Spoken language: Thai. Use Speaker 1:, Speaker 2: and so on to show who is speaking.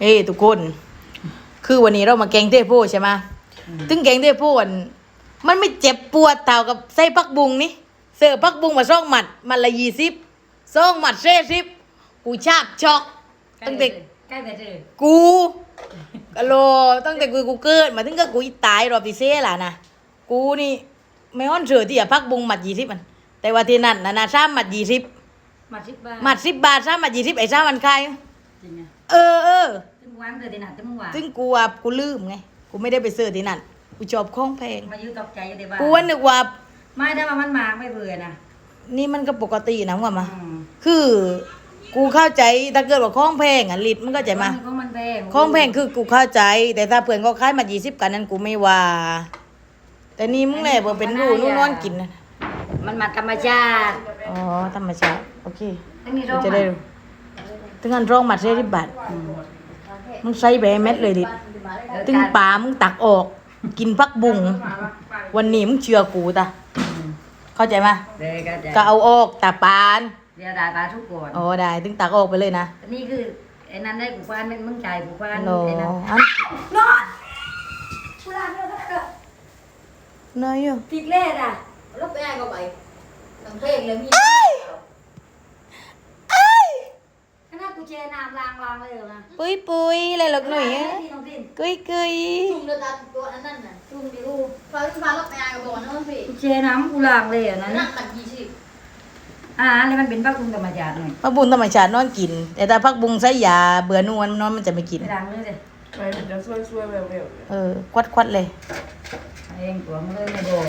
Speaker 1: เฮ้ทุกคน คือวันนี้เรามาแกงเทโพใช่ไหมถึงแกงเทโพอันมันไม่เจ็บปวดเท่ากับใส่พักบุงนี่เสิร์ฟพักบุงมาซ่องหมัดมันละยี่สิบซ่องหมัดเซ่สิบกูชาบช็อกตั้งแต่
Speaker 2: ใกล้แต่เจอ
Speaker 1: กูกะโลตั้งแต่กูกูเกิดมาถึงก็กูอีตายรอบที่เซ่ล่ะนะกูนี่ไม่อ้อนเสือที่อะพักบุงหมัดยี่สิบมัน แต่ว่าที่นั่นนะนะซ้ำหมัดยี่สิบ
Speaker 2: มาสิบบาท
Speaker 1: หมัดสิบบาทซ้ำหมัดยี่สิบไอ้ซ้ำมันใคร
Speaker 2: จริงอะ
Speaker 1: เออเออ
Speaker 2: ถึงวันเกิดที่หนักถึงวัน
Speaker 1: ซึ่งกูว่ากูลืมไง กูไม่ได้ไปซื้อที่นั่น กูชอบของแพง
Speaker 2: มายืนตกใจกันที่บ้าน
Speaker 1: กูว่านึกว่า
Speaker 2: ไม่ถ้าว่ามันมากไม่เบื่อนะ
Speaker 1: นี่มันก็ปกตินะว่ามา
Speaker 2: อืม
Speaker 1: คือ กูเข้าใจถ้าเกิดว่าของแพงอะลิตรมันก็ใจมา
Speaker 2: ของมันแพง
Speaker 1: ของแพงคือกูเข้าใจ แต่ถ้าเพื่อนก็ขายมายี่สิบกันนั้นกูไม่ว่า แต่นี่มึงแหละบ่เป็นรูนู่นนอนกินนะ
Speaker 2: มันมาธรรมชาติ
Speaker 1: อ๋อธรรมชาติโอเค
Speaker 2: ทั้งนี้
Speaker 1: กู
Speaker 2: ร้อง
Speaker 1: จะได้รู้ ถึงอันร่องมัดเสียสิบบาทมึงใส่ไปให้เม็ดเลยดิตึงปลามึงตักออก กินพักบุงวันนี้มึงเชื่อกูตาเข้าใจไหม
Speaker 2: เด็กก็จะ
Speaker 1: ก็เอาออกตาปาน
Speaker 2: เดี๋ยวได้ปลาทุกคน
Speaker 1: โอ้ได้ตึงตักออกไปเลยนะ
Speaker 2: นี่คือไอ้นั้นได้กูฟ้านเป็นมึงใจกูฟ้าน
Speaker 1: โน
Speaker 2: ไอ้นั้น
Speaker 1: อัน
Speaker 2: นอนกูลาเนื้อก็
Speaker 1: เนยอยู่
Speaker 2: ติดเล่อะ
Speaker 3: lúc bé ai có vậy thằng phê là mi
Speaker 2: ขนาดกู เจน้ำล้างล้างเลยนะ
Speaker 1: ปุ้ยปุ้ยอะไรหรอกหนุ่ยอะ
Speaker 2: พี่น้องดิน
Speaker 1: กุยกุย
Speaker 3: chung đưa ta tụi anh nè
Speaker 2: จุ่มดิลูก
Speaker 3: và lúc ba lúc bé ai có bỏ nữa phê
Speaker 2: กูเจน้ำกูล้างเลยอะนะ
Speaker 3: nặng mặt gì chị
Speaker 2: อ่าแล้วมันเป็นปลาคุงธรรมชาติหน่อย
Speaker 1: พักบุญธรรมชาตินอนกิน แต่ถ้าพักบุญใส่ยาเบื่อนวลนอนมันจะไม่กิน
Speaker 2: ไปล้างเลยเลย
Speaker 4: ไปมันจะช่วยช่วยๆเร็ว
Speaker 1: เออควัดควัดเลย
Speaker 2: เองตัวมึงเลยไม่บอก